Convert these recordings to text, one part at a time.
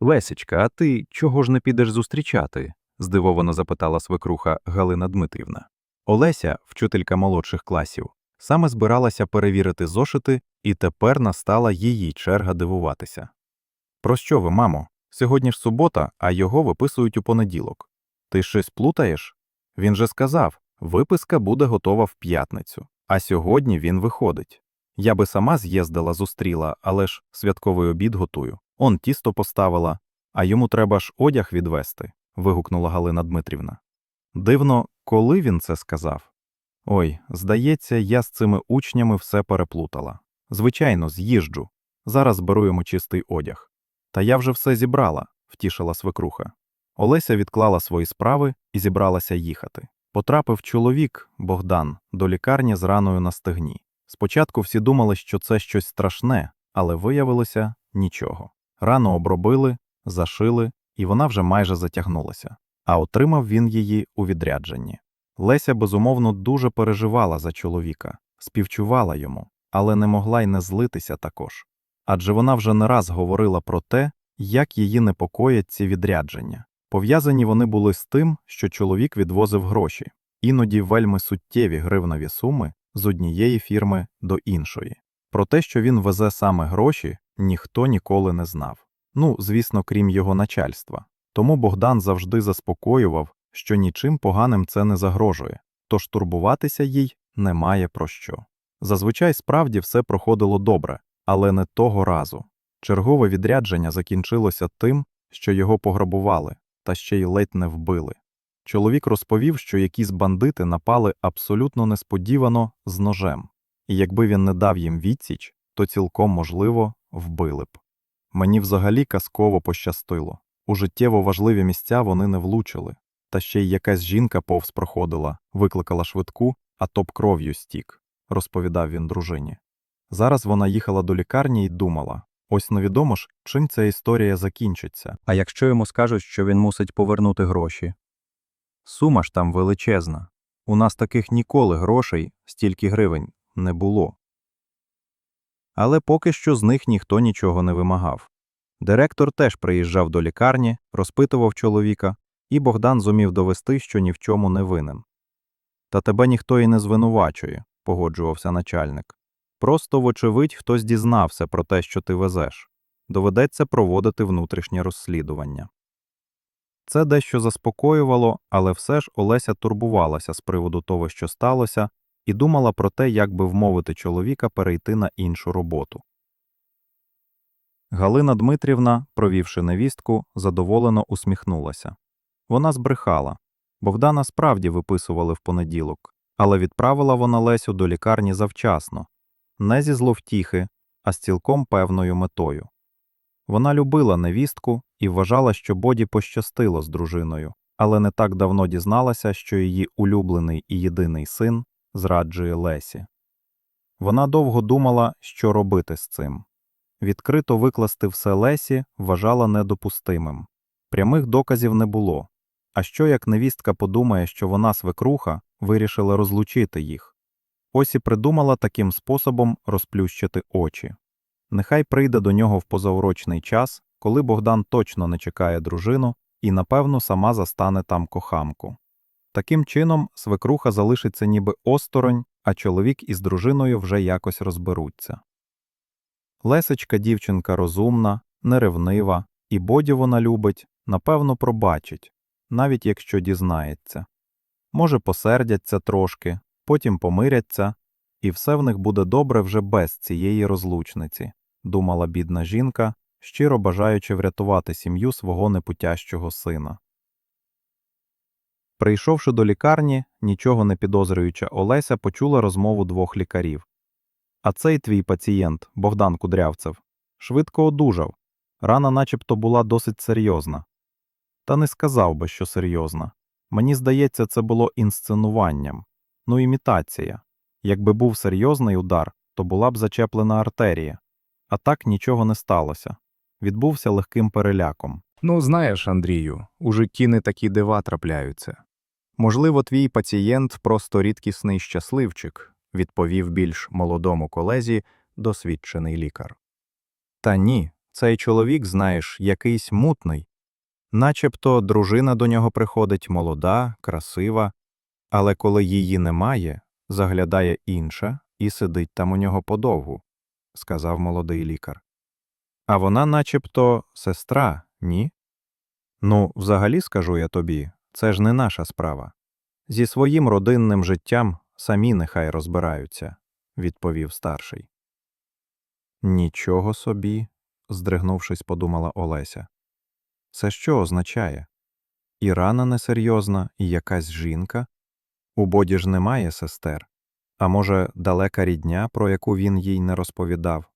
Лесечка, а ти чого ж не підеш зустрічати? здивовано запитала свекруха Галина Дмитрівна. Олеся, вчителька молодших класів, саме збиралася перевірити зошити, і тепер настала її черга дивуватися. Про що ви, мамо? Сьогодні ж субота, а його виписують у понеділок. Ти щось плутаєш? Він же сказав, виписка буде готова в п'ятницю, а сьогодні він виходить. Я би сама з'їздила, зустріла, але ж святковий обід готую. Он тісто поставила, а йому треба ж одяг відвести, вигукнула Галина Дмитрівна. Дивно, коли він це сказав? Ой, здається, я з цими учнями все переплутала. Звичайно, з'їжджу. Зараз беру йому чистий одяг. Та я вже все зібрала, втішила свекруха. Олеся відклала свої справи і зібралася їхати. Потрапив чоловік, Богдан, до лікарні з раною на стегні. Спочатку всі думали, що це щось страшне, але виявилося нічого. Рану обробили, зашили, і вона вже майже затягнулася. А отримав він її у відрядженні. Леся, безумовно, дуже переживала за чоловіка, співчувала йому, але не могла й не злитися також. Адже вона вже не раз говорила про те, як її непокоять ці відрядження. Пов'язані вони були з тим, що чоловік відвозив гроші, іноді вельми суттєві гривневі суми з однієї фірми до іншої. Про те, що він везе саме гроші, ніхто ніколи не знав. Ну, звісно, крім його начальства. Тому Богдан завжди заспокоював, що нічим поганим це не загрожує, тож турбуватися їй немає про що. Зазвичай справді все проходило добре, але не того разу. Чергове відрядження закінчилося тим, що його пограбували, та ще й ледь не вбили. Чоловік розповів, що якісь бандити напали абсолютно несподівано з ножем, і якби він не дав їм відсіч, то цілком можливо вбили б. Мені взагалі казково пощастило. У життєво важливі місця вони не влучили, та ще й якась жінка повз проходила, викликала швидку, а топ кров'ю стік, розповідав він дружині. Зараз вона їхала до лікарні і думала ось невідомо ж, чим ця історія закінчиться. А якщо йому скажуть, що він мусить повернути гроші? Сума ж там величезна. У нас таких ніколи грошей, стільки гривень, не було. Але поки що з них ніхто нічого не вимагав. Директор теж приїжджав до лікарні, розпитував чоловіка, і Богдан зумів довести, що ні в чому не винен. Та тебе ніхто і не звинувачує, погоджувався начальник. Просто, вочевидь, хтось дізнався про те, що ти везеш. Доведеться проводити внутрішнє розслідування. Це дещо заспокоювало, але все ж Олеся турбувалася з приводу того, що сталося, і думала про те, як би вмовити чоловіка перейти на іншу роботу. Галина Дмитрівна, провівши невістку, задоволено усміхнулася. Вона збрехала. Богдана справді виписували в понеділок, але відправила вона Лесю до лікарні завчасно, не зі зловтіхи, а з цілком певною метою. Вона любила невістку і вважала, що Боді пощастило з дружиною, але не так давно дізналася, що її улюблений і єдиний син зраджує Лесі. Вона довго думала, що робити з цим. Відкрито викласти все Лесі вважала недопустимим. Прямих доказів не було. А що як невістка подумає, що вона свекруха, вирішила розлучити їх? Ось і придумала таким способом розплющити очі. Нехай прийде до нього в позаурочний час, коли Богдан точно не чекає дружину і, напевно, сама застане там кохамку. Таким чином, свекруха залишиться ніби осторонь, а чоловік із дружиною вже якось розберуться. Лесечка дівчинка розумна, неревнива, і Бодю вона любить, напевно, пробачить, навіть якщо дізнається. Може, посердяться трошки, потім помиряться, і все в них буде добре вже без цієї розлучниці, думала бідна жінка, щиро бажаючи врятувати сім'ю свого непутящого сина. Прийшовши до лікарні, нічого не підозрююча Олеся почула розмову двох лікарів. А цей твій пацієнт, Богдан Кудрявцев, швидко одужав. Рана начебто була досить серйозна. Та не сказав би, що серйозна. Мені здається, це було інсценуванням, ну імітація. Якби був серйозний удар, то була б зачеплена артерія. А так нічого не сталося. Відбувся легким переляком. Ну, знаєш, Андрію, у житті не такі дива трапляються. Можливо, твій пацієнт просто рідкісний щасливчик, відповів більш молодому колезі досвідчений лікар. Та ні, Цей чоловік, знаєш, якийсь мутний. Начебто дружина до нього приходить молода, красива, але коли її немає, заглядає інша і сидить там у нього подовгу, сказав молодий лікар. А вона начебто сестра, ні? Ну, взагалі скажу я тобі, це ж не наша справа. Зі своїм родинним життям самі нехай розбираються, відповів старший. Нічого собі, здригнувшись, подумала Олеся. Це що означає? І рана несерйозна, і якась жінка? У боді ж немає сестер, а може, далека рідня, про яку він їй не розповідав.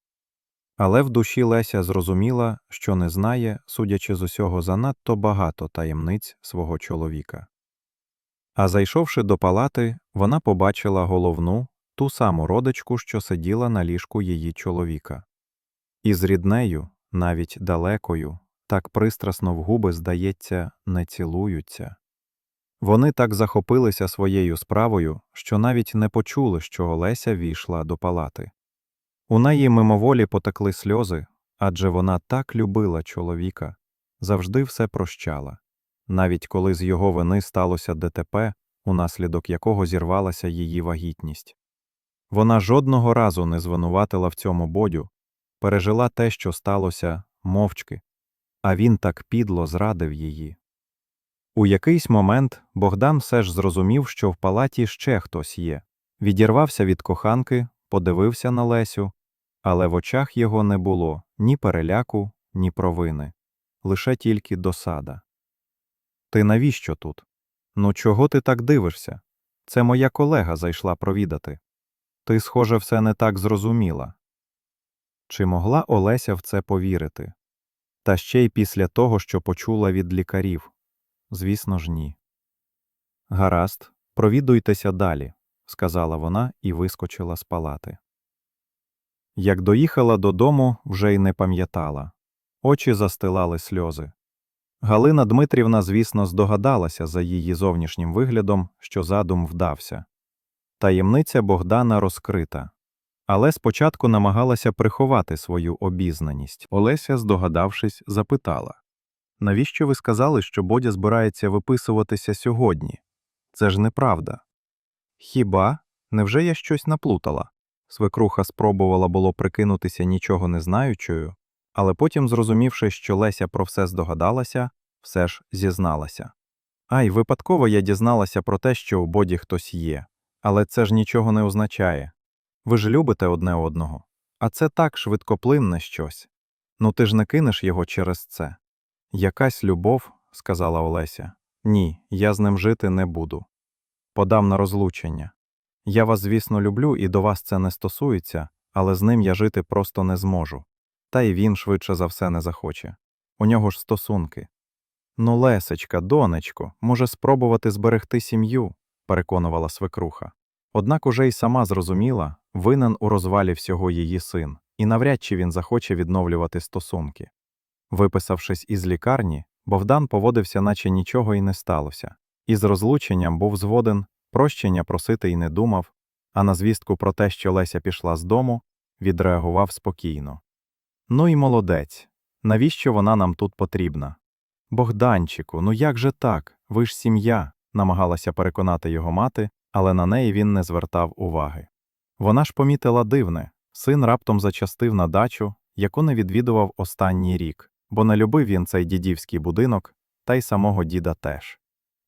Але в душі Леся зрозуміла, що не знає, судячи з усього, занадто багато таємниць свого чоловіка. А зайшовши до палати, вона побачила головну, ту саму родичку, що сиділа на ліжку її чоловіка. І з ріднею, навіть далекою, так пристрасно в губи, здається, не цілуються. Вони так захопилися своєю справою, що навіть не почули, що Олеся війшла до палати. У неї мимоволі потекли сльози, адже вона так любила чоловіка, завжди все прощала, навіть коли з його вини сталося ДТП, унаслідок якого зірвалася її вагітність. Вона жодного разу не звинуватила в цьому бодю, пережила те, що сталося, мовчки, а він так підло зрадив її. У якийсь момент Богдан все ж зрозумів, що в палаті ще хтось є, відірвався від коханки, подивився на Лесю, але в очах його не було ні переляку, ні провини, лише тільки досада. Ти навіщо тут? Ну чого ти так дивишся? Це моя колега зайшла провідати. Ти, схоже, все не так зрозуміла. Чи могла Олеся в це повірити? Та ще й після того, що почула від лікарів. Звісно ж, ні. Гаразд, провідуйтеся далі, сказала вона і вискочила з палати. Як доїхала додому, вже й не пам'ятала. Очі застилали сльози. Галина Дмитрівна, звісно, здогадалася за її зовнішнім виглядом, що задум вдався. Таємниця Богдана розкрита. Але спочатку намагалася приховати свою обізнаність. Олеся, здогадавшись, запитала Навіщо ви сказали, що Бодя збирається виписуватися сьогодні? Це ж неправда. Хіба? Невже я щось наплутала? Свекруха спробувала було прикинутися нічого не знаючою, але потім, зрозумівши, що Леся про все здогадалася, все ж зізналася. Ай, випадково я дізналася про те, що у Боді хтось є, але це ж нічого не означає. Ви ж любите одне одного, а це так швидкоплинне щось. Ну ти ж не кинеш його через це. Якась любов, сказала Олеся. Ні, я з ним жити не буду. Подам на розлучення. Я вас, звісно, люблю, і до вас це не стосується, але з ним я жити просто не зможу. Та й він швидше за все не захоче. У нього ж стосунки. Ну, Лесечка, донечко, може спробувати зберегти сім'ю, переконувала свекруха. Однак уже й сама зрозуміла, винен у розвалі всього її син, і навряд чи він захоче відновлювати стосунки. Виписавшись із лікарні, Богдан поводився, наче нічого й не сталося, і з розлученням був згоден, прощення просити й не думав, а на звістку про те, що Леся пішла з дому, відреагував спокійно. Ну і молодець. Навіщо вона нам тут потрібна? Богданчику, ну як же так? Ви ж сім'я, намагалася переконати його мати, але на неї він не звертав уваги. Вона ж помітила дивне син раптом зачастив на дачу, яку не відвідував останній рік, бо не любив він цей дідівський будинок, та й самого діда теж.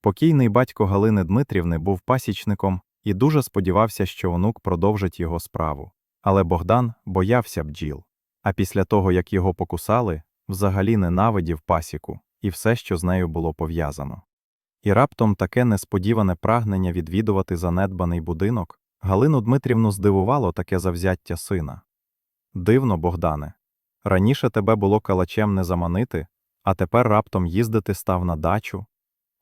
Покійний батько Галини Дмитрівни був пасічником і дуже сподівався, що онук продовжить його справу. Але Богдан боявся бджіл, а після того, як його покусали, взагалі ненавидів пасіку і все, що з нею було пов'язано. І раптом таке несподіване прагнення відвідувати занедбаний будинок Галину Дмитрівну здивувало таке завзяття сина. Дивно, Богдане. Раніше тебе було калачем не заманити, а тепер раптом їздити став на дачу.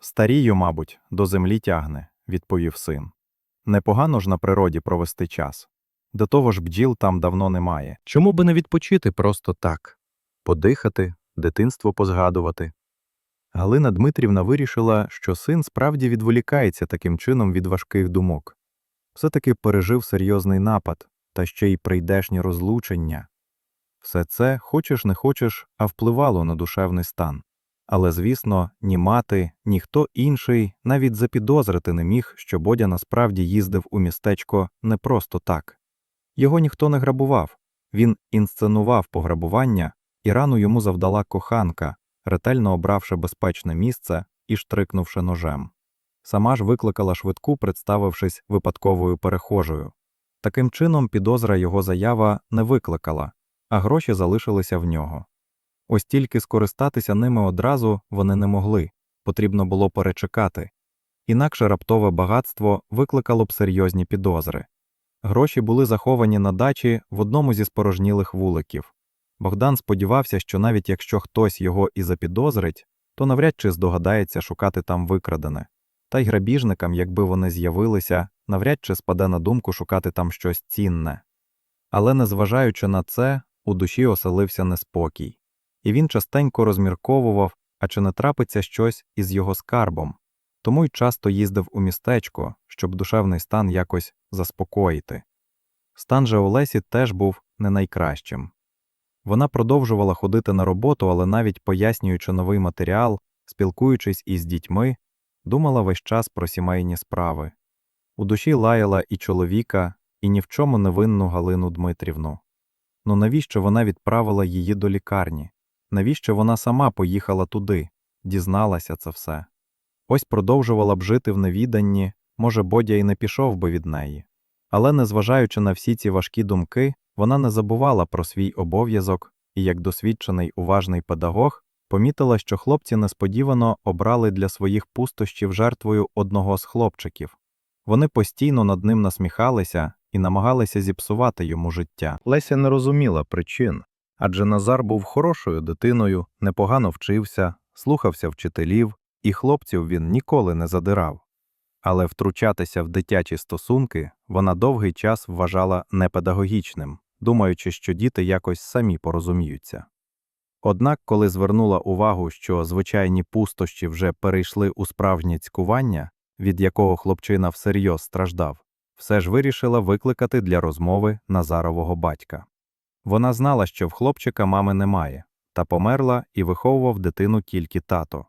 Старію, мабуть, до землі тягне, відповів син. Непогано ж на природі провести час. До того ж бджіл там давно немає. Чому би не відпочити просто так? Подихати, дитинство позгадувати. Галина Дмитрівна вирішила, що син справді відволікається таким чином від важких думок. Все-таки пережив серйозний напад, та ще й прийдешнє розлучення. Все це, хочеш не хочеш, а впливало на душевний стан. Але, звісно, ні мати, ні хто інший навіть запідозрити не міг, що Бодя насправді їздив у містечко не просто так. Його ніхто не грабував, він інсценував пограбування, і рану йому завдала коханка, ретельно обравши безпечне місце і штрикнувши ножем. Сама ж викликала швидку, представившись випадковою перехожою. Таким чином, підозра його заява не викликала, а гроші залишилися в нього. Ось тільки скористатися ними одразу вони не могли, потрібно було перечекати. Інакше раптове багатство викликало б серйозні підозри. Гроші були заховані на дачі в одному зі спорожнілих вуликів. Богдан сподівався, що навіть якщо хтось його і запідозрить, то навряд чи здогадається шукати там викрадене. Та й грабіжникам, якби вони з'явилися, навряд чи спаде на думку шукати там щось цінне. Але, незважаючи на це, у душі оселився неспокій, і він частенько розмірковував, а чи не трапиться щось із його скарбом, тому й часто їздив у містечко, щоб душевний стан якось заспокоїти. Стан же Олесі теж був не найкращим. Вона продовжувала ходити на роботу, але навіть пояснюючи новий матеріал, спілкуючись із дітьми, думала весь час про сімейні справи. У душі лаяла і чоловіка, і ні в чому невинну Галину Дмитрівну. Ну навіщо вона відправила її до лікарні? Навіщо вона сама поїхала туди, дізналася це все? Ось продовжувала б жити в невіданні, може, Бодя і не пішов би від неї. Але, незважаючи на всі ці важкі думки, вона не забувала про свій обов'язок і, як досвідчений уважний педагог, помітила, що хлопці несподівано обрали для своїх пустощів жертвою одного з хлопчиків. Вони постійно над ним насміхалися і намагалися зіпсувати йому життя. Леся не розуміла причин, адже Назар був хорошою дитиною, непогано вчився, слухався вчителів, і хлопців він ніколи не задирав. Але втручатися в дитячі стосунки вона довгий час вважала непедагогічним, думаючи, що діти якось самі порозуміються. Однак, коли звернула увагу, що звичайні пустощі вже перейшли у справжнє цькування, від якого хлопчина всерйоз страждав, все ж вирішила викликати для розмови Назарового батька. Вона знала, що в хлопчика мами немає, та померла і виховував дитину тільки тато.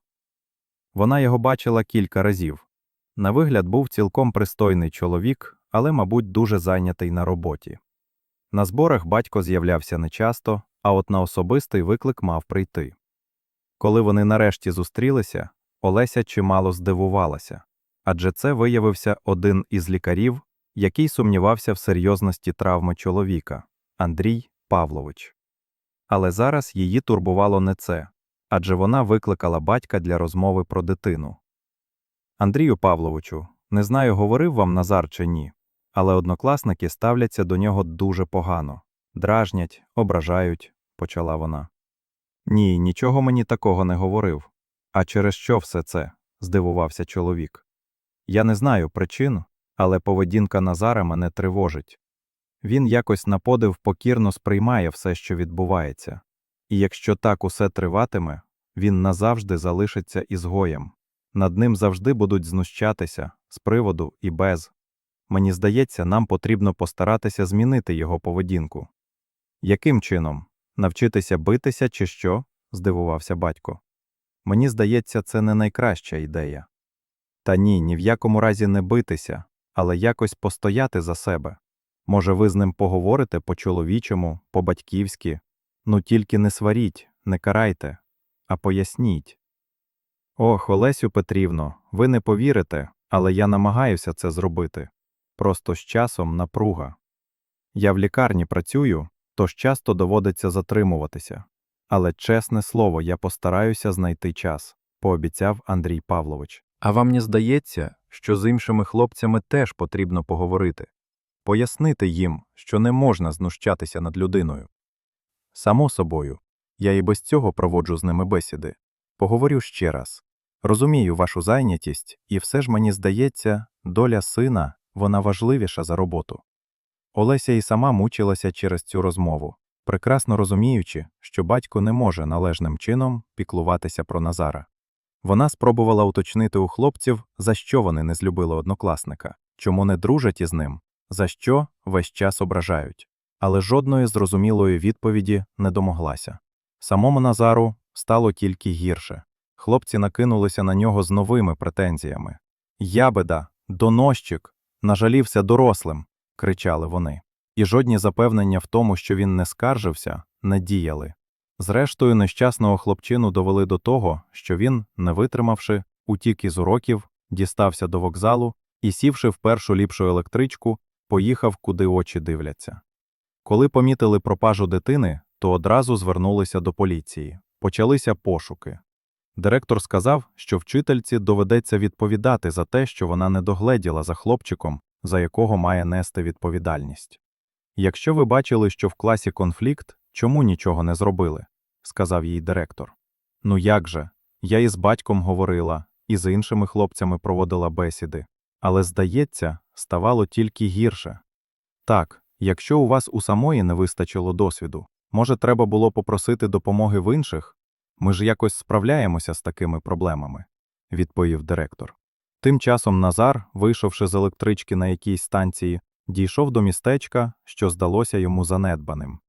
Вона його бачила кілька разів. На вигляд був цілком пристойний чоловік, але, мабуть, дуже зайнятий на роботі. На зборах батько з'являвся нечасто, а от на особистий виклик мав прийти. Коли вони нарешті зустрілися, Олеся чимало здивувалася, адже це виявився один із лікарів, який сумнівався в серйозності травми чоловіка Андрій Павлович. Але зараз її турбувало не це, адже вона викликала батька для розмови про дитину. Андрію Павловичу, не знаю, говорив вам Назар чи ні, але однокласники ставляться до нього дуже погано, дражнять, ображають, почала вона. Ні, нічого мені такого не говорив. А через що все це? здивувався чоловік. Я не знаю причин, але поведінка Назара мене тривожить. Він якось на подив покірно сприймає все, що відбувається, і якщо так усе триватиме, він назавжди залишиться ізгоєм. Над ним завжди будуть знущатися з приводу і без. Мені здається, нам потрібно постаратися змінити його поведінку. Яким чином? Навчитися битися чи що? здивувався батько. Мені здається, це не найкраща ідея. Та ні, ні в якому разі не битися, але якось постояти за себе. Може, ви з ним поговорите по-чоловічому, по-батьківськи, ну тільки не сваріть, не карайте, а поясніть. Ох, Олесю Петрівно, ви не повірите, але я намагаюся це зробити. Просто з часом напруга. Я в лікарні працюю, тож часто доводиться затримуватися. Але, чесне слово, я постараюся знайти час, пообіцяв Андрій Павлович. А вам не здається, що з іншими хлопцями теж потрібно поговорити, пояснити їм, що не можна знущатися над людиною. Само собою, я і без цього проводжу з ними бесіди. Поговорю ще раз. Розумію вашу зайнятість, і все ж мені здається, доля сина вона важливіша за роботу. Олеся і сама мучилася через цю розмову, прекрасно розуміючи, що батько не може належним чином піклуватися про Назара. Вона спробувала уточнити у хлопців, за що вони не злюбили однокласника, чому не дружать із ним, за що весь час ображають. але жодної зрозумілої відповіді не домоглася. Самому Назару стало тільки гірше. Хлопці накинулися на нього з новими претензіями. Ябеда, донощик, нажалівся дорослим, кричали вони. І жодні запевнення в тому, що він не скаржився, не діяли. Зрештою, нещасного хлопчину довели до того, що він, не витримавши, утік із уроків, дістався до вокзалу і, сівши в першу ліпшу електричку, поїхав, куди очі дивляться. Коли помітили пропажу дитини, то одразу звернулися до поліції. Почалися пошуки. Директор сказав, що вчительці доведеться відповідати за те, що вона не догледіла за хлопчиком, за якого має нести відповідальність. Якщо ви бачили, що в класі конфлікт, чому нічого не зробили? сказав їй директор. Ну як же? Я із батьком говорила, і з іншими хлопцями проводила бесіди. Але, здається, ставало тільки гірше. Так, якщо у вас у самої не вистачило досвіду, може, треба було попросити допомоги в інших? Ми ж якось справляємося з такими проблемами, відповів директор. Тим часом Назар, вийшовши з електрички на якійсь станції, дійшов до містечка, що здалося йому занедбаним.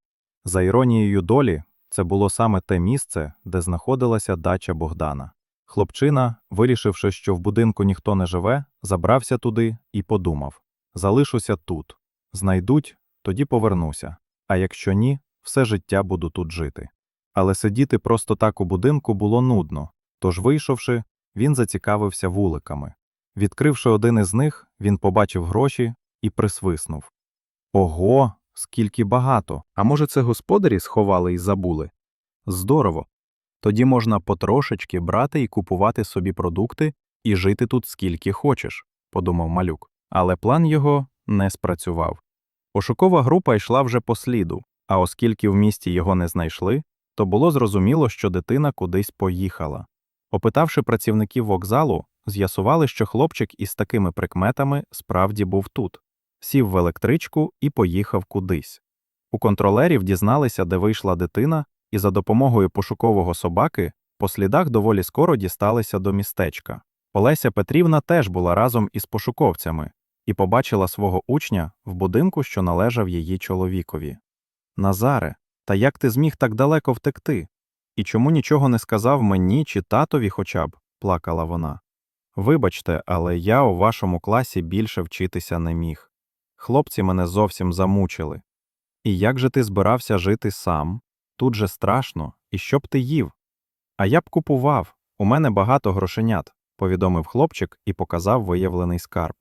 За іронією долі, це було саме те місце, де знаходилася дача Богдана. Хлопчина, вирішивши, що в будинку ніхто не живе, забрався туди і подумав: залишуся тут. Знайдуть, тоді повернуся. А якщо ні, все життя буду тут жити. Але сидіти просто так у будинку було нудно, тож, вийшовши, він зацікавився вуликами. Відкривши один із них, він побачив гроші і присвиснув. Ого, скільки багато! А може, це господарі сховали і забули? Здорово. Тоді можна потрошечки брати і купувати собі продукти і жити тут скільки хочеш, подумав малюк. Але план його не спрацював. Пошукова група йшла вже по сліду, а оскільки в місті його не знайшли, то було зрозуміло, що дитина кудись поїхала. Опитавши працівників вокзалу, з'ясували, що хлопчик із такими прикметами справді був тут, сів в електричку і поїхав кудись. У контролерів дізналися, де вийшла дитина, і за допомогою пошукового собаки по слідах доволі скоро дісталися до містечка. Олеся Петрівна теж була разом із пошуковцями і побачила свого учня в будинку, що належав її чоловікові. Назаре, та як ти зміг так далеко втекти? І чому нічого не сказав мені чи татові хоча б? плакала вона. Вибачте, але я у вашому класі більше вчитися не міг. Хлопці мене зовсім замучили. І як же ти збирався жити сам? Тут же страшно, і що б ти їв? А я б купував, у мене багато грошенят, повідомив хлопчик і показав виявлений скарб.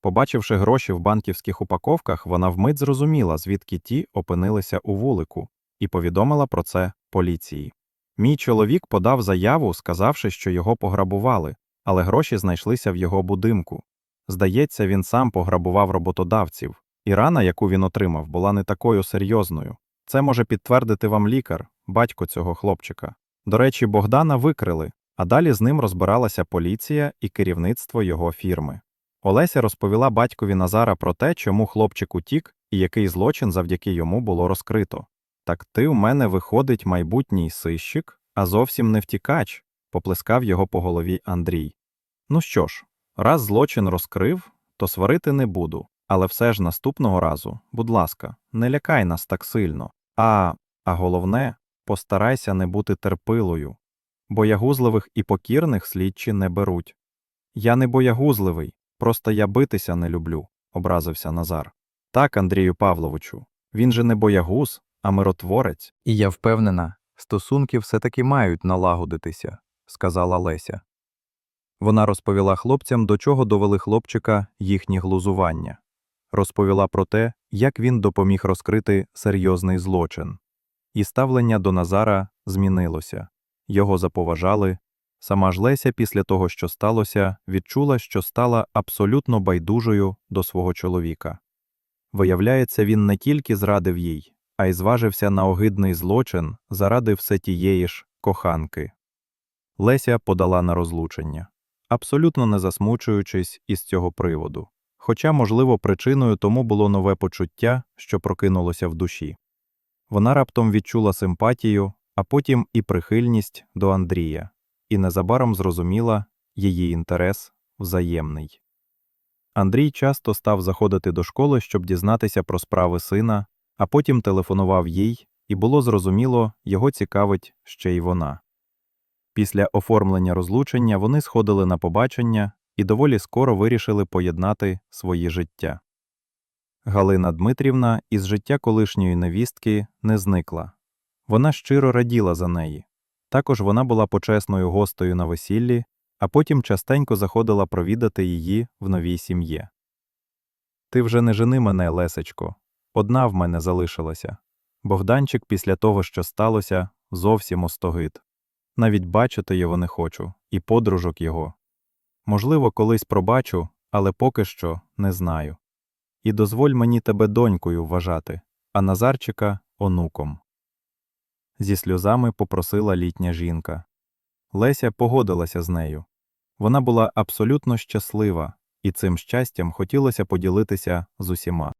Побачивши гроші в банківських упаковках, вона вмить зрозуміла, звідки ті опинилися у вулику, і повідомила про це поліції. Мій чоловік подав заяву, сказавши, що його пограбували, але гроші знайшлися в його будинку. Здається, він сам пограбував роботодавців, і рана, яку він отримав, була не такою серйозною. Це може підтвердити вам лікар, батько цього хлопчика. До речі, Богдана викрили, а далі з ним розбиралася поліція і керівництво його фірми. Олеся розповіла батькові Назара про те, чому хлопчик утік і який злочин завдяки йому було розкрито. Так ти у мене виходить майбутній сищик, а зовсім не втікач, поплескав його по голові Андрій. Ну що ж, раз злочин розкрив, то сварити не буду, але все ж наступного разу, будь ласка, не лякай нас так сильно. А, а головне, постарайся не бути терпилою. Боягузливих і покірних слідчі не беруть. Я не боягузливий, просто я битися не люблю, образився Назар. Так, Андрію Павловичу, він же не боягуз, а миротворець. І я впевнена, стосунки все-таки мають налагодитися, сказала Леся. Вона розповіла хлопцям, до чого довели хлопчика їхні глузування. Розповіла про те, як він допоміг розкрити серйозний злочин. І ставлення до Назара змінилося. Його заповажали. Сама ж Леся після того, що сталося, відчула, що стала абсолютно байдужою до свого чоловіка. Виявляється, він не тільки зрадив їй, а й зважився на огидний злочин заради все тієї ж коханки. Леся подала на розлучення, абсолютно не засмучуючись із цього приводу. Хоча, можливо, причиною тому було нове почуття, що прокинулося в душі. Вона раптом відчула симпатію, а потім і прихильність до Андрія, і незабаром зрозуміла її інтерес взаємний. Андрій часто став заходити до школи, щоб дізнатися про справи сина, а потім телефонував їй, і було зрозуміло, його цікавить ще й вона. Після оформлення розлучення вони сходили на побачення і доволі скоро вирішили поєднати свої життя. Галина Дмитрівна із життя колишньої невістки не зникла. Вона щиро раділа за неї. Також вона була почесною гостею на весіллі, а потім частенько заходила провідати її в новій сім'ї. Ти вже не жени мене, Лесечко, одна в мене залишилася. Богданчик після того, що сталося, зовсім остогид. Навіть бачити його не хочу, і подружок його. Можливо, колись пробачу, але поки що не знаю. І дозволь мені тебе донькою вважати, а Назарчика онуком. Зі сльозами попросила літня жінка. Леся погодилася з нею. Вона була абсолютно щаслива, і цим щастям хотілося поділитися з усіма.